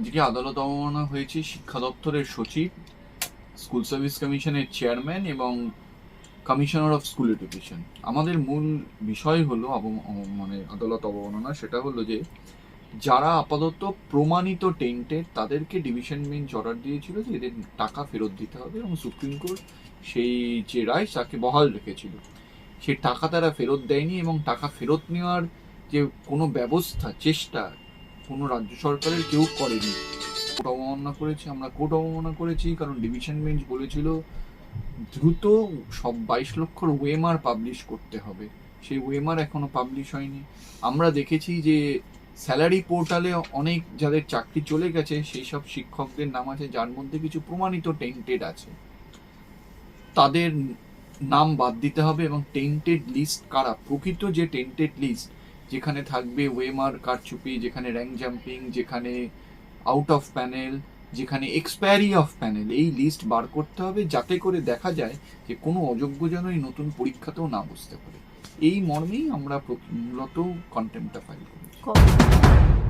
আজকে আদালত অবমাননা হয়েছে শিক্ষা দপ্তরের সচিব, স্কুল সার্ভিস কমিশনের চেয়ারম্যান এবং কমিশনার অফ স্কুল এডুকেশন। আমাদের মূল বিষয় হলো মানে আদালত অবমাননা, সেটা হলো যে যারা আপাতত প্রমাণিত টেন্টেড তাদেরকে ডিভিশন বেঞ্চ অর্ডার দিয়েছিল যে এদের টাকা ফেরত দিতে হবে এবং সুপ্রিম কোর্ট সেই যে রায় তাকে বহাল রেখেছিল। সেই টাকা তারা ফেরত দেয়নি এবং টাকা ফেরত নেওয়ার যে কোনো ব্যবস্থা, চেষ্টা কোনো রাজ্য সরকারের কেউ করেনি। কোর্ট অবমাননা করেছে, আমরা কোর্ট অবমাননা করেছি, কারণ ডিভিশন বেঞ্চ বলেছিল দ্রুত সব বাইশ লক্ষর ওয়েমার পাবলিশ করতে হবে। সেই ওয়েমার এখনও পাবলিশ হয়নি। আমরা দেখেছি যে স্যালারি পোর্টালে অনেক যাদের চাকরি চলে গেছে, সেই সব শিক্ষকদের নাম আছে, যার মধ্যে কিছু প্রমাণিত টেন্টেড আছে। তাদের নাম বাদ দিতে হবে এবং টেন্টেড লিস্ট কারা? প্রকৃত যে টেন্টেড লিস্ট যেখানে থাকবে ওয়েমার কারচুপি যেখানে র্যাঙ্ক জাম্পিং যেখানে আউট অফ প্যানেল যেখানে এক্সপায়ারি অফ প্যানেল এই লিস্ট বার করতে হবে যাতে করে দেখা যায় যে কোনো অযোগ্য যেন এই নতুন পরীক্ষাতেও না বুঝতে পারে। এই মর্মেই আমরা মূলত কন্টেন্টটা ফাইল করেছি। ক-